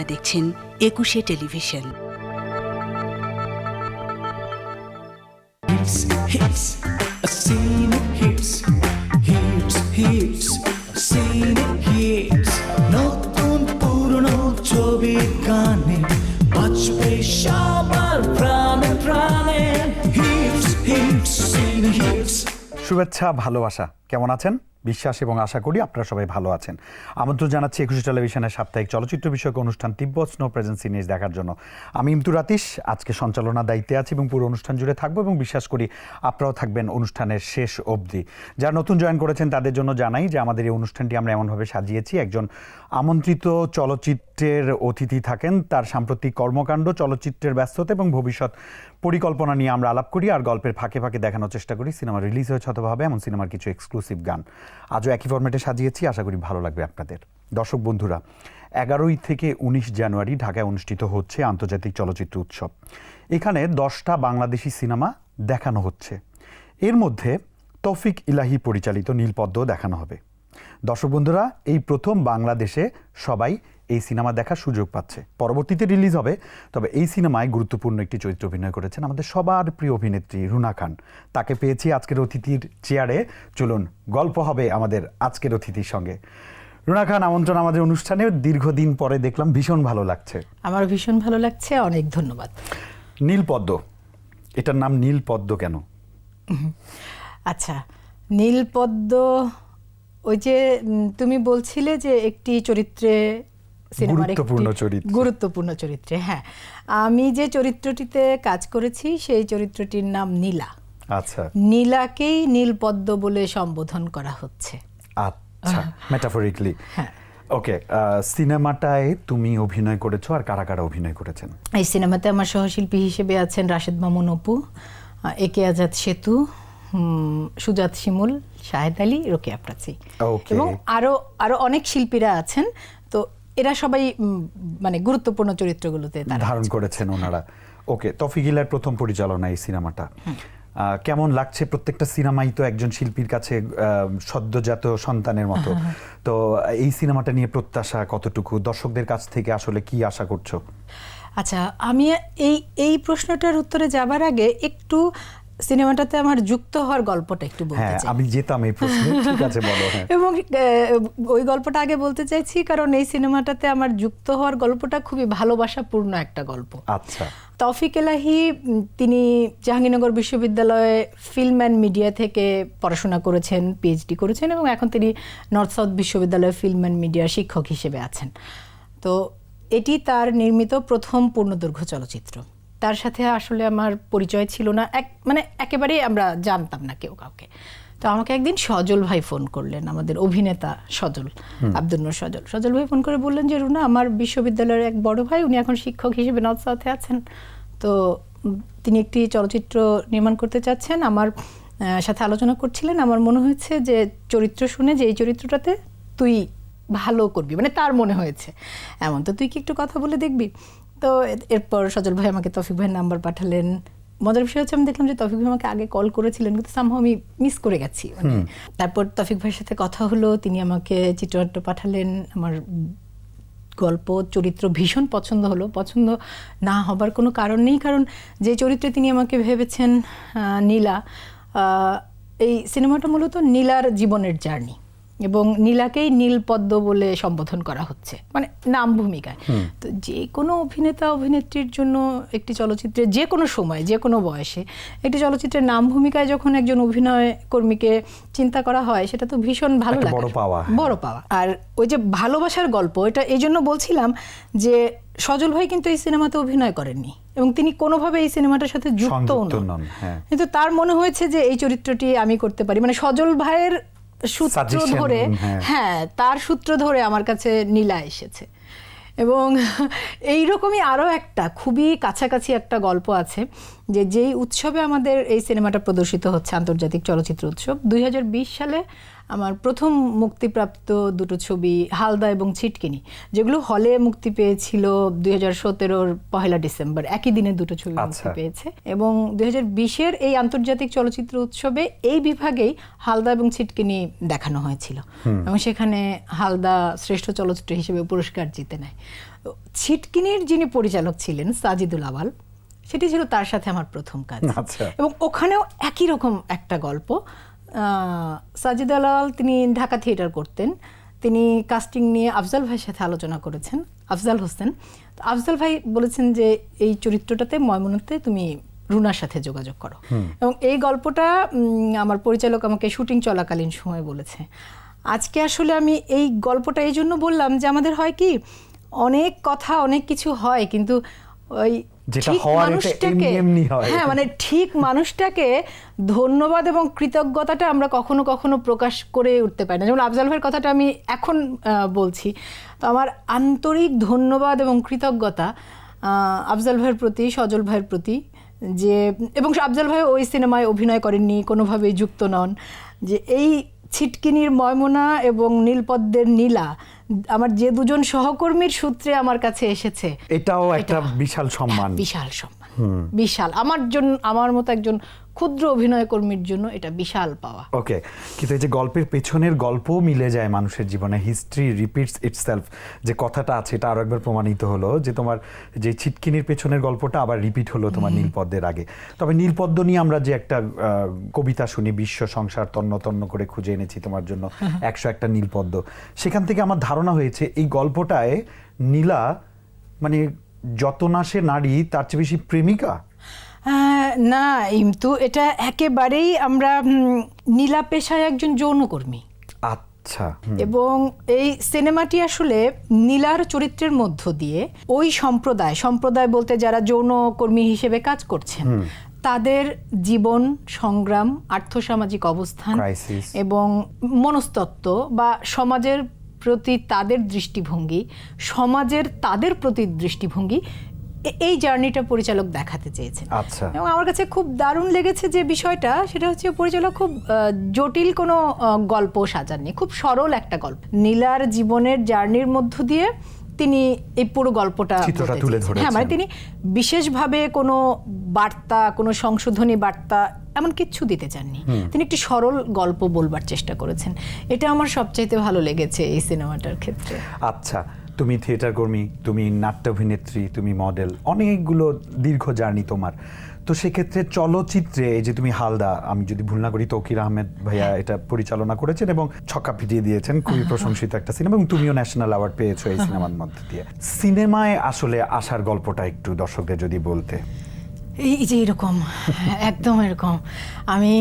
আপনারা দেখছেন Ekushey television. Hits, hits, a scene hits, hits, hits, a scene hits. নতুন পুরনো ছবির গানে সবার প্রাণে প্রাণে শুভেচ্ছা ভালোবাসা। কেমন আছেন? বিশ্বাস এবং আশা করি আপনারা সবাই ভালো আছেন। আমন্ত্রণ জানাচ্ছি একুশে টেলিভিশনের সাপ্তাহিক চলচ্চিত্র বিষয়ক অনুষ্ঠান তিব্বত স্নো প্রেজেন্স সিরিজ দেখার জন্য। আমি ইমতুর আতিশ, আজকে সঞ্চালনা দায়িত্বে আছি এবং পুরো অনুষ্ঠান জুড়ে থাকব এবং বিশ্বাস করি আপনারাও থাকবেন অনুষ্ঠানের শেষ অবধি। যারা নতুন জয়েন করেছেন তাদের জন্য জানাই যে আমাদের এই অনুষ্ঠানটি আমরা এমনভাবে সাজিয়েছি, একজন আমন্ত্রিত চলচ্চিত্রের অতিথি থাকেন, তার সাম্প্রতিক কর্মকাণ্ড, চলচ্চিত্রের ব্যস্ততা এবং ভবিষ্যৎ পরিকল্পনা নিয়ে আমরা আলাপ করি আর গল্পের ফাঁকে ফাঁকে দেখানোর চেষ্টা করি। সিনেমা রিলিজ হয়েছে অথবা হবে, এমন সিনেমার কিছু এক্সক্লুসিভ গান। আজও একই ফরম্যাটে সাজিয়েছি, আশা করি ভালো লাগবে আপনাদের। দর্শক বন্ধুরা, এগারোই থেকে উনিশ জানুয়ারি ঢাকায় অনুষ্ঠিত হচ্ছে আন্তর্জাতিক চলচ্চিত্র উৎসব। এখানে দশটা বাংলাদেশি সিনেমা দেখানো হচ্ছে। এর মধ্যে তৌফিক ইলাহি পরিচালিত নীলপদ্ম দেখানো হবে। দর্শক বন্ধুরা, এই প্রথম বাংলাদেশে সবাই এই সিনেমা দেখার সুযোগ পাচ্ছে। পরবর্তীতে রিলিজ হবে তবে এই সিনেমায় গুরুত্বপূর্ণ একটি চরিত্র অভিনয় করেছেন আমাদের সবার প্রিয় অভিনেত্রী রুনা খান। তাকে পেয়েছি আজকের অতিথির চেয়ারে। চলুন গল্প হবে আমাদের আজকের অতিথির সঙ্গে। রুনা খান আমন্ত্রণ আমাদের অনুষ্ঠানে। দীর্ঘদিন পরে দেখলাম ভীষণ ভালো লাগছে। আমার ভীষণ ভালো লাগছে অনেক ধন্যবাদ। নীলপদ্ম এটার নাম নীলপদ্ম কেন? আচ্ছা নীলপদ্ম ওই যে তুমি বলছিলে যে একটি চরিত্রে গুরুত্বপূর্ণ চরিত্রে। গুরুত্বপূর্ণ চরিত্রে হ্যাঁ। আমি যে চরিত্রটিতে কাজ করেছি সেই চরিত্রটির নাম নীলা। আচ্ছা। নীলাকেই নীলপদ্ম বলে সম্বোধন করা হচ্ছে। আচ্ছা মেটাফরিকলি হ্যাঁ। ওকে সিনেমাটায় তুমি অভিনয় করেছ আর কারা কারা অভিনয় করেছেন? এই সিনেমাতে আমার সহশিল্পী হিসেবে আছেন রাশেদ মামুন অপু একে আজাদ সেতু সুজাত শিমুল শাহেদ আলী রোকেয়া প্রাচী। এবং আরও আরও অনেক শিল্পীরা আছেন। এরা সবাই মানে গুরুত্বপূর্ণ চরিত্রগুলোতে ধারণ করেছেন ওনারা। ওকে তফিকিলার প্রথম পরিচালনা এই সিনেমাটা। কেমন লাগছে? প্রত্যেকটা সিনেমাই তো একজন শিল্পীর কাছে সদ্যজাত সন্তানের মতো। তো এই সিনেমাটা নিয়ে প্রত্যাশা কতটুকু? দর্শকদের কাছ থেকে আসলে কি আশা করছ? আচ্ছা আমি এই এই প্রশ্নটার উত্তরে যাবার আগে একটু সিনেমাটাতে আমার যুক্ত হওয়ার গল্পটা একটু বলতে হ্যাঁ চাই। আমি যেতাম এই প্রশ্নে। ঠিক আছে বলো হ্যাঁ। এবং ওই গল্পটা আগে বলতে চাইছি কারণ এই সিনেমাটাতে আমার যুক্ত হওয়ার গল্পটা খুবই ভালোবাসাপূর্ণ একটা গল্প। আচ্ছা। তৌফিক এলাহি তিনি জাহাঙ্গীরনগর বিশ্ববিদ্যালয়ে ফিল্ম অ্যান্ড মিডিয়া থেকে পড়াশোনা করেছেন পিএইচডি করেছেন এবং এখন তিনি নর্থ সাউথ বিশ্ববিদ্যালয়ে ফিল্ম অ্যান্ড মিডিয়ার শিক্ষক হিসেবে আছেন। তো এটি তার নির্মিত প্রথম পূর্ণদৈর্ঘ্য চলচ্চিত্র। তার সাথে আসলে আমার পরিচয় ছিল না। এক মানে একেবারেই আমরা জানতাম না কেউ কাউকে। তো আমাকে একদিন সজল ভাই ফোন করলেন আমাদের অভিনেতা সজল আব্দুল সজল। সজল ভাই ফোন করে বললেন যে রুনা আমার বিশ্ববিদ্যালয়ের এক বড় ভাই উনি এখন শিক্ষক হিসেবে নর্থ সাউথে আছেন। তো তিনি একটি চলচ্চিত্র নির্মাণ করতে চাচ্ছেন। আমার সাথে আলোচনা করছিলেন। আমার মনে হয়েছে যে চরিত্র শুনে যে এই চরিত্রটাতে তুই ভালো করবি মানে তার মনে হয়েছে। এমন তো তুই কি একটু কথা বলে দেখবি? তো এরপর সজল ভাই আমাকে তফিক ভাইয়ের নাম্বার পাঠালেন। মজার বিষয় হচ্ছে আমি দেখলাম যে তফিক ভাই আমাকে আগে কল করেছিলেন কিন্তু সামহ আমি মিস করে গেছি। মানে তারপর তফিক ভাইয়ের সাথে কথা হলো তিনি আমাকে চিত্রনাট্য পাঠালেন। আমার গল্প চরিত্র ভীষণ পছন্দ হলো। পছন্দ না হবার কোনো কারণ নেই কারণ যে চরিত্রে তিনি আমাকে ভেবেছেন আহ, নীলা আহ, এই সিনেমাটা মূলত নীলার জীবনের জার্নি এবং নীলাকেই নীলপদ্ম বলে সম্বোধন করা হচ্ছে মানে নাম ভূমিকায়। তো যে কোনো অভিনেতা অভিনেত্রীর জন্য একটি চলচ্চিত্রে যে কোনো সময় যে কোনো বয়সে একটি চলচ্চিত্রের নাম ভূমিকায় যখন একজন অভিনয় কর্মীকে চিন্তা করা হয় সেটা তো ভীষণ ভালো লাগে। বড় পাওয়া, হ্যাঁ। বড় পাওয়া। আর ওই যে ভালোবাসার গল্প এটা এই জন্য বলছিলাম যে সজল ভাই কিন্তু এই সিনেমাতে অভিনয় করেননি এবং তিনি কোনোভাবে এই সিনেমাটার সাথে যুক্ত নন, হ্যাঁ। কিন্তু তার মনে হয়েছে যে এই চরিত্রটি আমি করতে পারি। মানে সজল ভাইয়ের সূত্র ধরে হ্যাঁ। হ্যাঁ তার সূত্র ধরে আমার কাছে নীলা এসেছে এবং এই রকমই আরও একটা খুবই কাছাকাছি একটা গল্প আছে যে যেই উৎসবে আমাদের এই সিনেমাটা প্রদর্শিত হচ্ছে আন্তর্জাতিক চলচ্চিত্র উৎসব দুই হাজার বিশ সালে আমার প্রথম মুক্তিপ্রাপ্ত দুটো ছবি হালদা এবং ছিটকিনি যেগুলো হলে মুক্তি পেয়েছিল দুই হাজার সতেরোর পহেলা ডিসেম্বর। একই দিনে দুটো ছবি মুক্তি আচ্ছা। পেয়েছে এবং দুই হাজার বিশের এই আন্তর্জাতিক চলচ্চিত্র উৎসবে এই বিভাগেই হালদা এবং ছিটকিনি দেখানো হয়েছিল এবং সেখানে হালদা শ্রেষ্ঠ চলচ্চিত্র হিসেবে পুরস্কার জিতে নেয়। ছিটকিনির যিনি পরিচালক ছিলেন সাজিদুল আওয়াল সেটি ছিল তার সাথে আমার প্রথম কাজ। আচ্ছা। এবং ওখানেও একই রকম একটা গল্প। সাজিদ আলাল তিনি ঢাকা থিয়েটার করতেন। তিনি কাস্টিং নিয়ে আফজাল ভাইয়ের সাথে আলোচনা করেছেন আফজাল হোসেন। তো আফজাল ভাই বলেছেন যে এই চরিত্রটাতে ময়মনতে তুমি রুনার সাথে যোগাযোগ করো। এবং এই গল্পটা আমার পরিচালক আমাকে শুটিং চলাকালীন সময় বলেছে। আজকে আসলে আমি এই গল্পটা এই জন্য বললাম যে আমাদের হয় কি অনেক কথা অনেক কিছু হয় কিন্তু ওই যেটা ঠিক মানুষটাকে- হয়। মানে ঠিক মানুষটাকে ধন্যবাদ এবং কৃতজ্ঞতাটা আমরা কখনো কখনো প্রকাশ করে উঠতে পারি না। যেমন আফজাল ভাইয়ের কথাটা আমি এখন বলছি। তো আমার আন্তরিক ধন্যবাদ এবং কৃতজ্ঞতা আহ, আফজাল ভাইয়ের প্রতি সজল ভাইয়ের প্রতি যে এবং আফজাল ভাই ওই সিনেমায় অভিনয় করেননি কোনোভাবেই যুক্ত নন। যে এই ছিটকিনির ময়মনা এবং নীলপদ্মের নীলা আমার যে দুজন সহকর্মীর সূত্রে আমার কাছে এসেছে। এটাও একটা বিশাল সম্মান। বিশাল সম্মান। বিশাল। আমার জন্য আমার মতো একজন ক্ষুদ্র অভিনয় কর্মীর জন্য এটা বিশাল পাওয়া। ওকে কিন্তু এই যে গল্পের পেছনের গল্পও মিলে যায় মানুষের জীবনে হিস্ট্রি রিপিটস ইটসেলফ যে কথাটা আছে এটা আরও একবার প্রমাণিত হলো যে তোমার যে ছিটকিনির পেছনের গল্পটা আবার রিপিট হলো তোমার নীলপদ্মের আগে। তবে নীলপদ্ম নিয়ে আমরা যে একটা কবিতা শুনি বিশ্ব সংসার তন্ন তন্ন করে খুঁজে এনেছি তোমার জন্য একশো একটা নীলপদ্ম। সেখান থেকে আমার ধারণা হয়েছে এই গল্পটায় নীলা মানে যত না সে নারী তার চেয়ে বেশি প্রেমিকা না ইমতু এটা একেবারেই আমরা নীলা পেশায় একজন যৌনকর্মী। আচ্ছা এবং এই সিনেমাটি আসলে নীলার চরিত্রের মধ্য দিয়ে ওই সম্প্রদায় সম্প্রদায় বলতে যারা যৌনকর্মী হিসেবে কাজ করছেন তাদের জীবন সংগ্রাম আর্থসামাজিক অবস্থান এবং মনস্তত্ত্ব বা সমাজের প্রতি তাদের দৃষ্টিভঙ্গি সমাজের তাদের প্রতি দৃষ্টিভঙ্গি এই জার্নিটা পরিচালক দেখাতে চেয়েছেন। আচ্ছা। এবং আমার কাছে খুব দারুণ লেগেছে যে বিষয়টা সেটা হচ্ছে পরিচালক খুব জটিল কোনো গল্প সাজাননি। খুব সরল একটা গল্প। নীলার জীবনের জার্নির মধ্য দিয়ে তিনি এই পুরো গল্পটা। হ্যাঁ মানে তিনি বিশেষভাবে কোনো বার্তা কোনো সংশোধনী বার্তা এমন কিচ্ছু দিতে চাননি। তিনি একটি সরল গল্প বলবার চেষ্টা করেছেন। এটা আমার সবচাইতে ভালো লেগেছে এই সিনেমাটার ক্ষেত্রে। আচ্ছা। তুমি থিয়েটার কর্মী তুমি নাট্য অভিনেত্রী তুমি মডেল অনেকগুলো দীর্ঘ জার্নি তোমার। তো সেক্ষেত্রে চলচ্চিত্রে এই যে তুমি হালদা আমি যদি ভুল না করি তৌকির আহমেদ ভাইয়া এটা পরিচালনা করেছেন এবং ছক্কা পিটিয়ে দিয়েছেন খুবই প্রশংসিত একটা সিনেমা এবং তুমিও ন্যাশনাল অ্যাওয়ার্ড পেয়েছ এই সিনেমার মধ্যে দিয়ে। সিনেমায় আসলে আসার গল্পটা একটু দর্শকদের যদি বলতে। এই যে এরকম একদম এরকম। আমি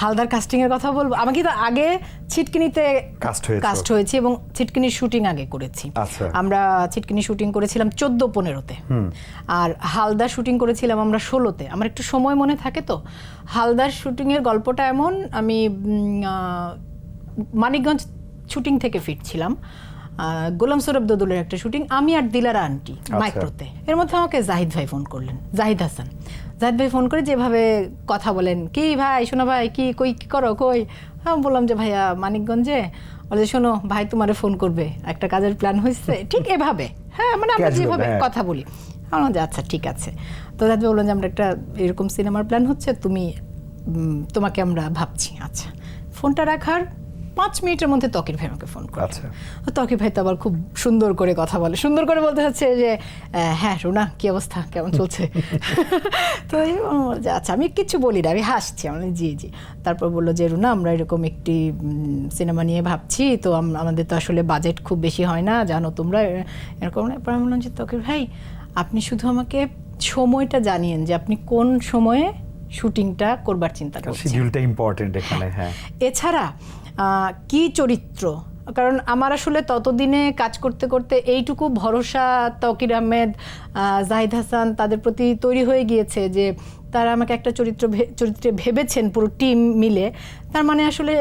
হালদার কাস্টিং এর কথা বলব। আমি কিন্তু আগে ছিটকিনিতে Cast হয়েছো। কাস্ট হয়েছি এবং ছিটকিনির শুটিং আগে করেছি। আচ্ছা। আমরা ছিটকিনি শুটিং করেছিলাম চোদ্দ পনেরোতে। আর হালদার শুটিং করেছিলাম আমরা ষোলোতে। আমার একটু সময় মনে থাকে তো। হালদার শুটিং এর গল্পটা এমন আমি মানিকগঞ্জ শুটিং থেকে ফিরছিলাম। গোলাম সৌরভ দোদুলের একটা শুটিং আমি আর দিলারা আন্টি মাইক্রোতে। এর মধ্যে আমাকে জাহিদ ভাই ফোন করলেন। জাহিদ হাসান। জাহিদ ভাই ফোন করে যেভাবে কথা বলেন কি ভাই শোনো ভাই কি কই কি করো কই? আমি বললাম যে ভাইয়া মানিকগঞ্জে? বলে শোনো ভাই তোমারে ফোন করবে। একটা কাজের প্ল্যান হয়েছে ঠিক এভাবে। হ্যাঁ মানে আমরা যেভাবে হ্যাঁ। কথা বলি। আমি বললাম যে আচ্ছা ঠিক আছে। তো দাদা বললেন যে আমরা একটা এরকম সিনেমার প্ল্যান হচ্ছে তুমি তোমাকে আমরা ভাবছি। আচ্ছা। ফোনটা রাখার পাঁচ মিনিটের মধ্যে তকির ভাই আমাকে ফোন করে। আচ্ছা। তকির ভাই তো আবার খুব সুন্দর করে কথা বলে। সুন্দর করে বলতে হচ্ছে যে হ্যাঁ রুনা কি অবস্থা? কেমন চলছে? তো আচ্ছা আমি কিচ্ছু বলি না আমি হাসছি। আমি জি জি। তারপর বলল যে রুনা আমরা এরকম একটি সিনেমা নিয়ে ভাবছি তো আমাদের তো আসলে বাজেট খুব বেশি হয় না জানো তোমরা? এরকম এরপর আমি বললাম যে তকির ভাই আপনি শুধু আমাকে সময়টা জানিয়েন যে আপনি কোন সময়ে শুটিংটা করবার চিন্তা করছেন? শিডিউলটা ইম্পর্টেন্ট এখানে হ্যাঁ। এছাড়া কি চরিত্র? কারণ আমার আসলে ততদিনে কাজ করতে করতে এইটুকু ভরসা তকির আহমেদ জাহিদ হাসান তাদের প্রতি তৈরি হয়ে গিয়েছে যে তারা আমাকে একটা চরিত্র চরিত্রে ভেবেছেন পুরো টিম মিলে। তার মানে আসলে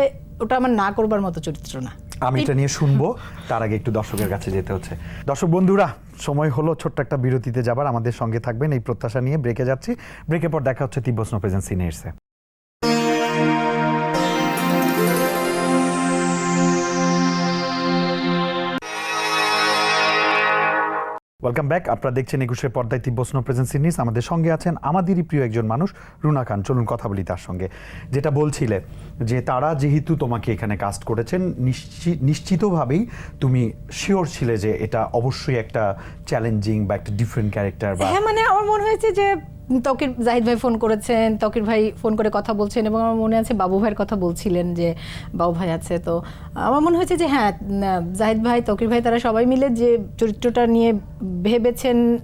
ওটা আমার না করবার মতো চরিত্র না। আমি এটা নিয়ে শুনব। তার আগে একটু দর্শকের কাছে যেতে হচ্ছে। দর্শক বন্ধুরা সময় হলো ছোট্ট একটা বিরতিতে যাবার। আমাদের সঙ্গে থাকবেন এই প্রত্যাশা নিয়ে। ব্রেকে যাচ্ছি। ব্রেকের পর দেখা হচ্ছে তিব্বত স্নো প্রেজেন্স সিনিয়ার্সে ওয়েলকাম ব্যাক আপনারা দেখছেন একুশে পর্দায় তিব্বস্ন প্রেজেন্স সিনিস আমাদের সঙ্গে আছেন আমাদেরই প্রিয় একজন মানুষ, রুনা খান। চলুন কথা বলি তার সঙ্গে। যেটা বলছিলে যে তারা যেহেতু তোমাকে এখানে কাস্ট করেছেন, নিশ্চি- নিশ্চিতভাবেই তুমি শিওর ছিলে যে এটা অবশ্যই একটা চ্যালেঞ্জিং বা একটা ডিফারেন্ট ক্যারেক্টার বা হ্যাঁ মানে আমার মনে হয়েছে যে তকির জাহিদ ভাই ফোন করেছেন তকির ভাই ফোন করে কথা বলছেন এবং আমার মনে আছে বাবু ভাইয়ের কথা বলছিলেন যে বাবু ভাই আছে। তো আমার মনে হয়েছে যে হ্যাঁ জাহিদ ভাই তকির ভাই তারা সবাই মিলে যে চরিত্রটা নিয়ে ভেবেছেন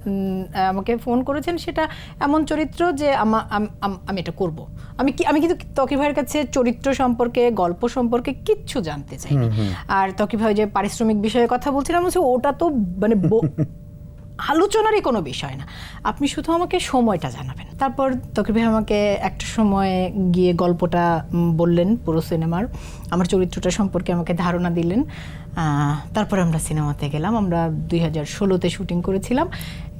আমাকে ফোন করেছেন সেটা এমন চরিত্র যে আমা- এটা করব। আমি কি আমি কিন্তু তকির ভাইয়ের কাছে চরিত্র সম্পর্কে গল্প সম্পর্কে কিচ্ছু জানতে চাই আর তকির ভাই যে পারিশ্রমিক বিষয়ে কথা বলছিলাম বলছি ওটা তো মানে আলোচনারই কোনো বিষয় না। আপনি শুধু আমাকে সময়টা জানাবেন। তারপর তকির ভাই আমাকে একটা সময় গিয়ে গল্পটা বললেন পুরো সিনেমার। আমার চরিত্রটা সম্পর্কে আমাকে ধারণা দিলেন। তারপর আমরা সিনেমাতে গেলাম। আমরা দুই হাজার ষোলোতে শুটিং করেছিলাম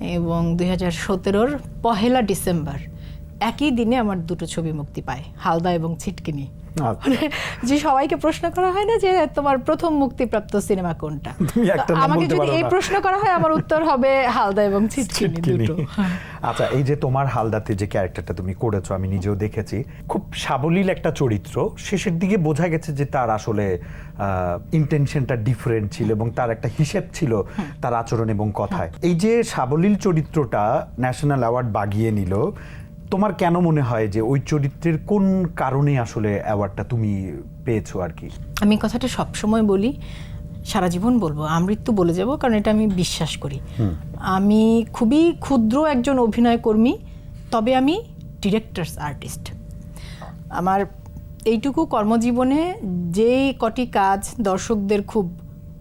এবং দুই হাজার সতেরোর পহেলা ডিসেম্বর একই দিনে আমার দুটো ছবি মুক্তি পায় হালদা এবং ছিটকিনি। আচ্ছা। মানে যে সবাইকে প্রশ্ন করা হয় না যে তোমার প্রথম মুক্তিপ্রাপ্ত সিনেমা কোনটা? আমাকে যদি এই প্রশ্ন করা হয় আমার উত্তর হবে হালদা এবং ছিটকিনি। দুটো। হ্যাঁ। আচ্ছা এই যে তোমার হালদাতে যে ক্যারেক্টারটা তুমি করেছ আমি নিজেও দেখেছি খুব সাবলীল একটা চরিত্র। শেষের দিকে বোঝা গেছে যে তার আসলে ইন্টেনশনটা ডিফারেন্ট ছিল এবং তার একটা হিসেব ছিল তার আচরণ এবং কথায়। এই যে সাবলীল চরিত্রটা ন্যাশনাল অ্যাওয়ার্ড বাগিয়ে নিল তোমার কেন মনে হয় যে ওই চরিত্রের কোন কারণে আসলে অ্যাওয়ার্ডটা তুমি পেয়েছ আর কি? আমি কথাটা সব সময় বলি সারা জীবন বলব আমৃত্যু বলে যাব কারণ এটা আমি বিশ্বাস করি। আমি খুবই ক্ষুদ্র একজন অভিনয় কর্মী তবে আমি ডিরেক্টরস আর্টিস্ট আমার এইটুকু কর্মজীবনে যেই কটি কাজ দর্শকদের খুব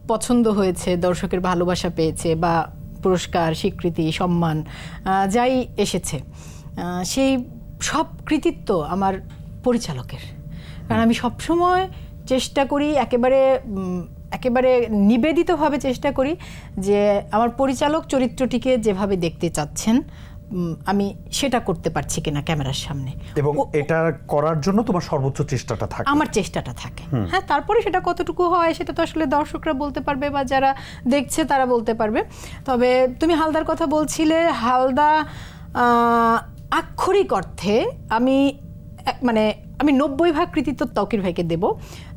পছন্দ হয়েছে দর্শকের ভালোবাসা পেয়েছে বা পুরস্কার স্বীকৃতি সম্মান যাই এসেছে সেই সব কৃতিত্ব আমার পরিচালকের। কারণ আমি সবসময় চেষ্টা করি একেবারে একেবারে নিবেদিতভাবে চেষ্টা করি যে আমার পরিচালক চরিত্রটিকে যেভাবে দেখতে চাচ্ছেন আমি সেটা করতে পারছি কিনা ক্যামেরার সামনে। এবং এটা করার জন্য তোমার সর্বোচ্চ চেষ্টাটা থাকে। আমার চেষ্টাটা থাকে। হ্যাঁ তারপরে সেটা কতটুকু হয় সেটা তো আসলে দর্শকরা বলতে পারবে বা যারা দেখছে তারা বলতে পারবে। তবে তুমি হালদার কথা বলছিলে হালদা আক্ষরিক অর্থে আমি মানে আমি নব্বই ভাগ কৃতিত্ব তকির ভাইকে দেব।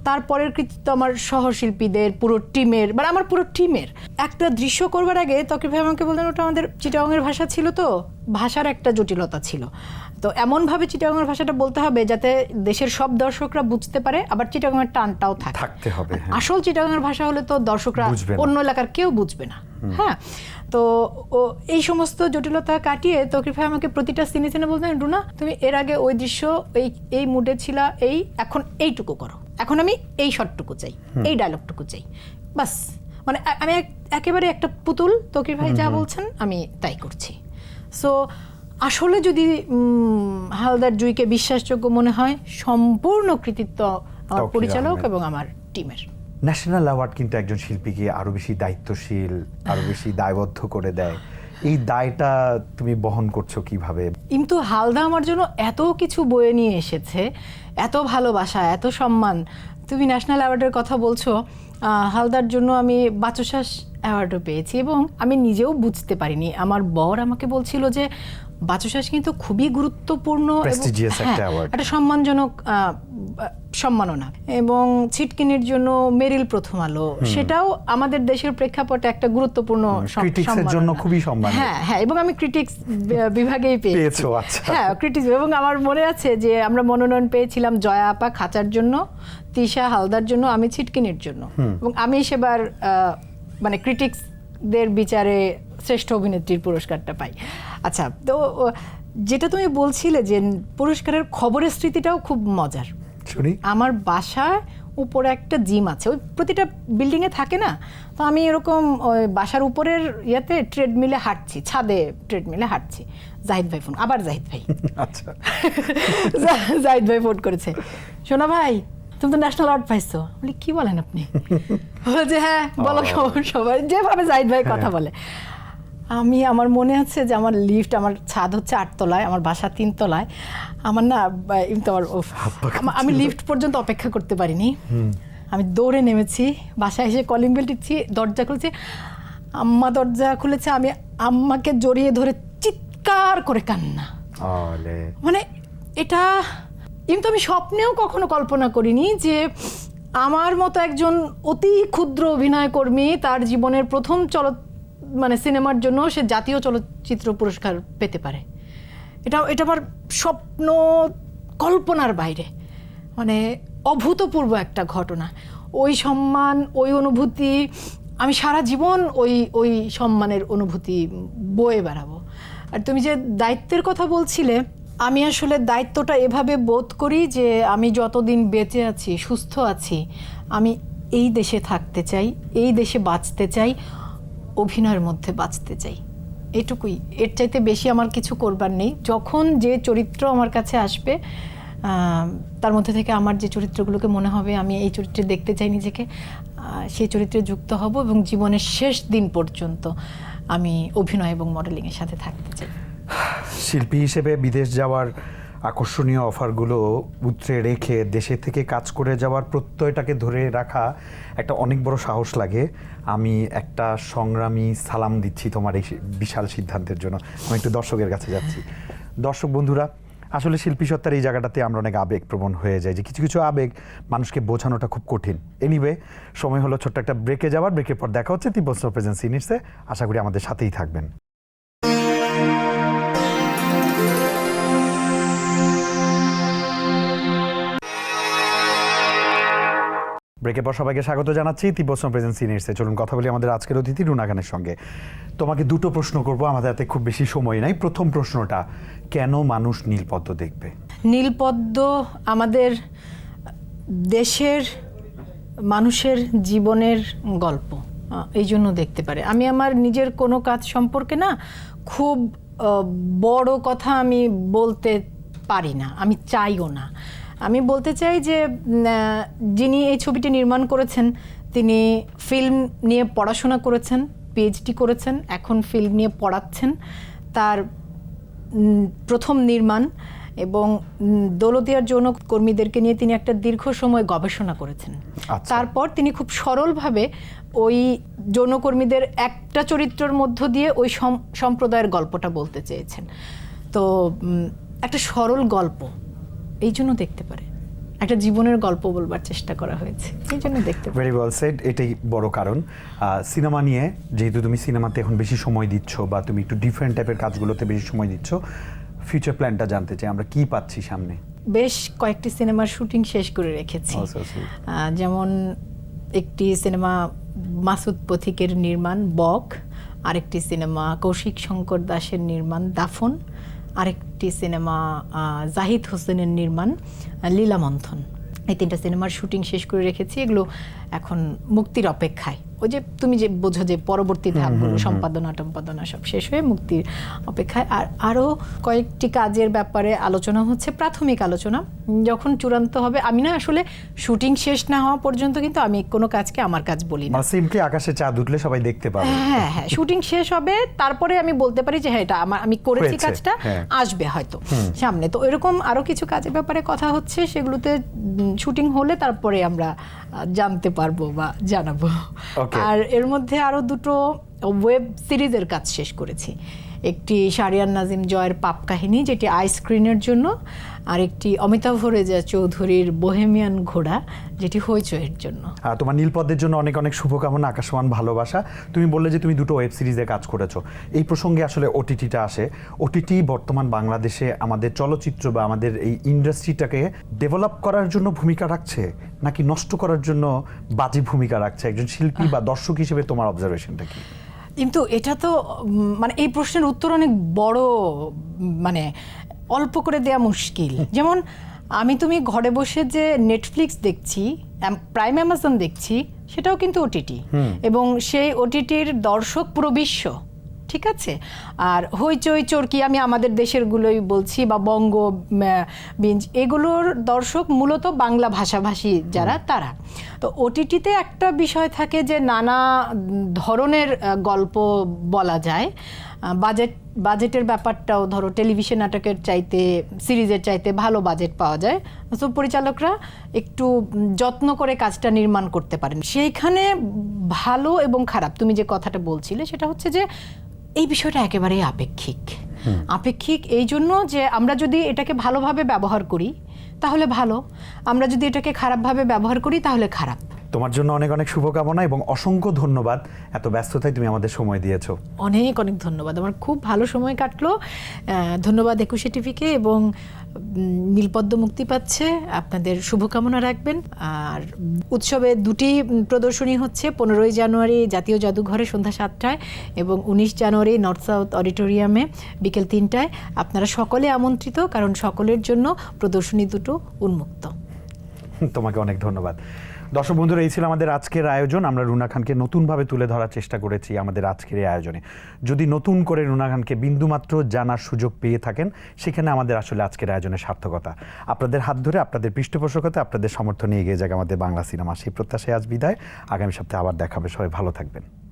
তারপরের কৃতিত্ব আমার সহশিল্পীদের, পুরো টিমের মানে আমার পুরো টিমের। একটা দৃশ্য করবার আগে তকির ভাই আমাকে বললেন, ওটা আমাদের চিটাঙের ভাষা ছিল তো? ভাষার একটা জটিলতা ছিল। তো এমনভাবে চিটাগংয়ের ভাষাটা বলতে হবে যাতে দেশের সব দর্শকরা বুঝতে পারে আবার চিটাগংয়ের টানটাও থাকে। থাকতে হবে হ্যাঁ। আসল চিটাগংয়ের ভাষা হলে তো দর্শকরা অন্য এলাকার কেউ বুঝবে না। হ্যাঁ তো ও এই সমস্ত জটিলতা কাটিয়ে তকির ভাই আমাকে প্রতিটা সিনে সিনে বলতেন রুনা তুমি এর আগে ওই দৃশ্য এই এই মুডে ছিলা এই এখন এইটুকু করো। এখন আমি এই শটটুকু চাই এই ডায়লগটুকু চাই। বাস মানে আমি একেবারে একটা পুতুল তকির ভাই যা বলছেন আমি তাই করছি। সো আসলে যদি হালদার জুইকে বিশ্বাসযোগ্য মনে হয় সম্পূর্ণ কৃতিত্ব আমার পরিচালক এবং আমার টিমের। ন্যাশনাল অ্যাওয়ার্ড কিন্তু একজন শিল্পীকে আরও বেশি দায়িত্বশীল আরও বেশি দায়বদ্ধ করে দেয়। এই দায়টা তুমি বহন করছ কীভাবে? কিন্তু হালদা আমার জন্য এত কিছু বয়ে নিয়ে এসেছে এত ভালোবাসা এত সম্মান। তুমি ন্যাশনাল অ্যাওয়ার্ডের কথা বলছো হালদার জন্য আমি বাচশ্বাস অ্যাওয়ার্ডও পেয়েছি এবং আমি নিজেও বুঝতে পারিনি। আমার বর আমাকে বলছিল যে বাচশ্বাস কিন্তু খুবই গুরুত্বপূর্ণ একটা হ্যাঁ। একটা সম্মানজনক সম্মাননা এবং ছিটকিনির জন্য মেরিল প্রথম আলো। সেটাও আমাদের দেশের প্রেক্ষাপটে একটা গুরুত্বপূর্ণ জন্য খুবই সম্মানের। হ্যাঁ হ্যাঁ এবং আমি ক্রিটিক্স বিভাগেই পেয়েছি। আচ্ছা। হ্যাঁ ক্রিটিক্স এবং আমার মনে আছে যে আমরা মনোনয়ন পেয়েছিলাম জয়া আপা খাঁচার জন্য তিশা হালদার জন্য আমি ছিটকিনির জন্য। এবং আমি সেবার মানে ক্রিটিক্সদের বিচারে শ্রেষ্ঠ অভিনেত্রীর পুরস্কারটা পাই। আচ্ছা তো যেটা তুমি বলছিলে যে পুরস্কারের খবরের স্মৃতিটাও খুব মজার। শুনি। আমার বাসায় উপরে একটা জিম আছে ওই প্রতিটা বিল্ডিংয়ে থাকে না? তো আমি এরকম ওই বাসার উপরের ইয়েতে ট্রেডমিলে হাঁটছি ছাদে ট্রেডমিলে হাঁটছি। জাহিদ ভাই ফোন আবার জাহিদ ভাই। আচ্ছা। জাহিদ ভাই ফোন করেছে। শোনা ভাই তুমি তো ন্যাশনাল অ্যাওয়ার্ড পাইছো। বলি কি বলেন আপনি? বলছে হ্যাঁ বলো সব- সবাই যেভাবে জাহিদ ভাই কথা বলে। আমি আমার মনে আছে যে আমার লিফট আমার ছাদ হচ্ছে আটতলায় আমার বাসা তিনতলায়। আমার না উফ, আমি লিফট পর্যন্ত অপেক্ষা করতে পারিনি। আমি দৌড়ে নেমেছি বাসায় এসে কলিং বেল টিপছি দরজা খুলছি। আম্মা দরজা খুলেছে আমি আম্মাকে জড়িয়ে ধরে চিৎকার করে কান্না। মানে এটা কিন্তু আমি স্বপ্নেও কখনো কল্পনা করিনি যে আমার মতো একজন অতি ক্ষুদ্র অভিনয় কর্মী তার জীবনের প্রথম চল মানে সিনেমার জন্য সে জাতীয় চলচ্চিত্র পুরস্কার পেতে পারে। এটা এটা আমার স্বপ্ন কল্পনার বাইরে। মানে অভূতপূর্ব একটা ঘটনা। ওই সম্মান, ওই অনুভূতি, আমি সারা জীবন ওই ওই সম্মানের অনুভূতি বয়ে বেড়াবো। আর তুমি যে দায়িত্বের কথা বলছিলে আমি আসলে দায়িত্বটা এভাবে বোধ করি যে আমি যতদিন বেঁচে আছি, সুস্থ আছি, আমি এই দেশে থাকতে চাই, এই দেশে বাঁচতে চাই, অভিনয়ের মধ্যে বাঁচতে চাই। এটুকুই। এর চাইতে বেশি আমার কিছু করবার নেই। যখন যে চরিত্র আমার কাছে আসবে তার মধ্যে থেকে আমার যে চরিত্রগুলোকে মনে হবে, আমি এই চরিত্রে দেখতে চাই নিজেকে সেই চরিত্রে যুক্ত হব এবং জীবনের শেষ দিন পর্যন্ত আমি অভিনয় এবং মডেলিংয়ের সাথে থাকতে চাই। শিল্পী হিসেবে বিদেশ যাওয়ার আকর্ষণীয় অফারগুলো উতরে রেখে দেশে থেকে কাজ করে যাওয়ার প্রত্যয়টাকে ধরে রাখা একটা অনেক বড় সাহস লাগে। আমি একটা সংগ্রামী সালাম দিচ্ছি তোমার এই বিশাল সিদ্ধান্তের জন্য। আমি একটু দর্শকের কাছে যাচ্ছি। দর্শক বন্ধুরা, আসলে শিল্পী সত্তার এই জায়গাটাতে আমরা অনেক আবেগ প্রবণ হয়ে যাই যে কিছু কিছু আবেগ মানুষকে বোঝানোটা খুব কঠিন। এনিওয়ে সময় হলো ছোট্ট একটা ব্রেকে যাওয়ার ব্রেকের পর দেখা হচ্ছে তিব্বত প্রেজেন্স ইনিটসে আশা করি আমাদের সাথেই থাকবেন। ব্রেকের পর সবাইকে স্বাগত জানাচ্ছি। তিব্বত প্রেজেন্স সিনিয়র্সে চলুন কথা বলি আমাদের আজকের অতিথি রুনা খানের সঙ্গে। তোমাকে দুটো প্রশ্ন করব, আমাদের হাতে খুব বেশি সময় নাই। প্রথম প্রশ্নটা, কেন মানুষ নীলপদ্ম দেখবে? নীলপদ্ম আমাদের দেশের মানুষের জীবনের গল্প এই জন্য দেখতে পারে। আমি আমার নিজের কোনো কাজ সম্পর্কে না খুব বড় কথা আমি বলতে পারি না। আমি চাইও না। আমি বলতে চাই যে যিনি এই ছবিটি নির্মাণ করেছেন তিনি ফিল্ম নিয়ে পড়াশোনা করেছেন পিএইচডি করেছেন এখন ফিল্ম নিয়ে পড়াচ্ছেন। তার প্রথম নির্মাণ এবং উম, দৌলদিয়ার যৌন কর্মীদেরকে নিয়ে তিনি একটা দীর্ঘ সময় গবেষণা করেছেন। আচ্ছা। তারপর তিনি খুব সরলভাবে ওই যৌনকর্মীদের একটা চরিত্রের মধ্য দিয়ে ওই সম- সম্প্রদায়ের গল্পটা বলতে চেয়েছেন। তো একটা সরল গল্প। এই জন্য দেখতে পারে। একটা জীবনের গল্প বলবার চেষ্টা করা হয়েছে এই জন্য দেখতে পারে। ভেরি ওয়েল সেড এটাই বড় কারণ। সিনেমা নিয়ে যেহেতু তুমি সিনেমাতে এখন বেশি সময় দিচ্ছ বা তুমি একটু ডিফারেন্ট টাইপের কাজগুলোতে বেশি সময় দিচ্ছ ফিউচার প্ল্যানটা জানতে চাই আমরা কি পাচ্ছি সামনে? বেশ কয়েকটি সিনেমার শুটিং শেষ করে রেখেছি। Oh, যেমন একটি সিনেমা মাসুদ পথিকের নির্মাণ বক। আরেকটি সিনেমা কৌশিক শঙ্কর দাসের নির্মাণ দাফন। আরেকটি সিনেমা জাহিদ হোসেনের নির্মাণ লীলা লীলামন্থন। এই তিনটা সিনেমার শুটিং শেষ করে রেখেছি। এগুলো এখন মুক্তির অপেক্ষায়। ওই যে তুমি যে বোঝো যে পরবর্তী ধাপগুলো সম্পাদনা টম্পাদনা সব শেষ হয়ে মুক্তির অপেক্ষায়। আর আরও কয়েকটি কাজের ব্যাপারে আলোচনা হচ্ছে প্রাথমিক আলোচনা যখন চূড়ান্ত হবে। আমি না আসলে শুটিং শেষ না হওয়া পর্যন্ত কিন্তু আমি কোনো কাজকে আমার কাজ বলি না। সিম্পলি আকাশে চাঁদ উঠলে সবাই দেখতে পাবে। হ্যাঁ হ্যাঁ শুটিং শেষ হবে তারপরে আমি বলতে পারি যে হ্যাঁ এটা আমার আমি করেছি কাজটা হ্যাঁ। আসবে হয়তো সামনে। তো এরকম আরও কিছু কাজের ব্যাপারে কথা হচ্ছে সেগুলোতে শুটিং হলে তারপরে আমরা জানতে পারব বা জানাব। আর এর মধ্যে আরও দুটো ওয়েব সিরিজের কাজ শেষ করেছি। একটি শারিয়ান নাজিম জয়ের পাপ কাহিনী যেটি আইসক্রিনের জন্য আর একটি অমিতাভ রেজা চৌধুরীর বোহেমিয়ান ঘোড়া যেটি হইচয়ের জন্য। তোমার নীলপদের জন্য অনেক অনেক শুভকামনা আকাশমান ভালোবাসা। তুমি বললে যে তুমি দুটো ওয়েব সিরিজে কাজ করেছ। এই প্রসঙ্গে আসলে ওটিটিটা আসে। ওটিটি বর্তমান বাংলাদেশে আমাদের চলচ্চিত্র বা আমাদের এই ইন্ডাস্ট্রিটাকে ডেভেলপ করার জন্য ভূমিকা রাখছে নাকি নষ্ট করার জন্য বাজে ভূমিকা রাখছে? একজন শিল্পী বা দর্শক হিসেবে তোমার অবজারভেশনটা কি? কিন্তু এটা তো মানে এই প্রশ্নের উত্তর অনেক বড় মানে অল্প করে দেয়া মুশকিল। যেমন আমি তুমি ঘরে বসে যে নেটফ্লিক্স দেখছি প্রাইম অ্যামাজন দেখছি সেটাও কিন্তু ওটিটি এবং সেই ওটিটির দর্শক পুরো বিশ্ব। ঠিক আছে? আর হইচই চরকি আমি আমাদের দেশেরগুলোই বলছি বা বঙ্গ বিঞ্জ এগুলোর দর্শক মূলত বাংলা ভাষাভাষী যারা তারা। তো ওটিটিতে একটা বিষয় থাকে যে নানা ধরনের গল্প বলা যায়। বাজেট বাজেটের ব্যাপারটাও ধরো টেলিভিশন নাটকের চাইতে সিরিজের চাইতে ভালো বাজেট পাওয়া যায়। তো পরিচালকরা একটু যত্ন করে কাজটা নির্মাণ করতে পারেন। সেইখানে ভালো এবং খারাপ তুমি যে কথাটা বলছিলে সেটা হচ্ছে যে এই বিষয়টা একেবারেই আপেক্ষিক। আপেক্ষিক এই জন্য যে আমরা যদি এটাকে ভালোভাবে ব্যবহার করি তাহলে ভালো। আমরা যদি এটাকে খারাপভাবে ব্যবহার করি তাহলে খারাপ। তোমার জন্য অনেক অনেক শুভকামনা এবং অসংখ্য ধন্যবাদ। এত ব্যস্ততায় তুমি আমাদের সময় দিয়েছ। অনেক অনেক ধন্যবাদ। আমার খুব ভালো সময় কাটলো। ধন্যবাদ একুশে টিভিকে এবং নীলপদ্ম মুক্তি পাচ্ছে। আপনাদের শুভকামনা রাখবেন। আর উৎসবে দুটি প্রদর্শনী হচ্ছে, পনেরোই জানুয়ারি জাতীয় জাদুঘরে সন্ধ্যা সাতটায় এবং উনিশ জানুয়ারি নর্থ সাউথ অডিটোরিয়ামে বিকেল তিনটায়। আপনারা সকলে আমন্ত্রিত, কারণ সকলের জন্য প্রদর্শনী দুটো উন্মুক্ত। তোমাকে অনেক ধন্যবাদ। দর্শক বন্ধুরা, এই ছিল আমাদের আজকের আয়োজন। আমরা রুনা খানকে নতুনভাবে তুলে ধরার চেষ্টা করেছি আমাদের আজকের এই আয়োজনে। যদি নতুন করে রুনা খানকে বিন্দুমাত্র জানার সুযোগ পেয়ে থাকেন, সেখানে আমাদের আসলে আজকের আয়োজনের সার্থকতা। আপনাদের হাত ধরে, আপনাদের পৃষ্ঠপোষকতা, আপনাদের সমর্থনে এগিয়ে যাক আমাদের বাংলা সিনেমা। সেই প্রত্যাশায় আজ বিদায়। আগামী সপ্তাহে আবার দেখাবে। সবাই ভালো থাকবেন।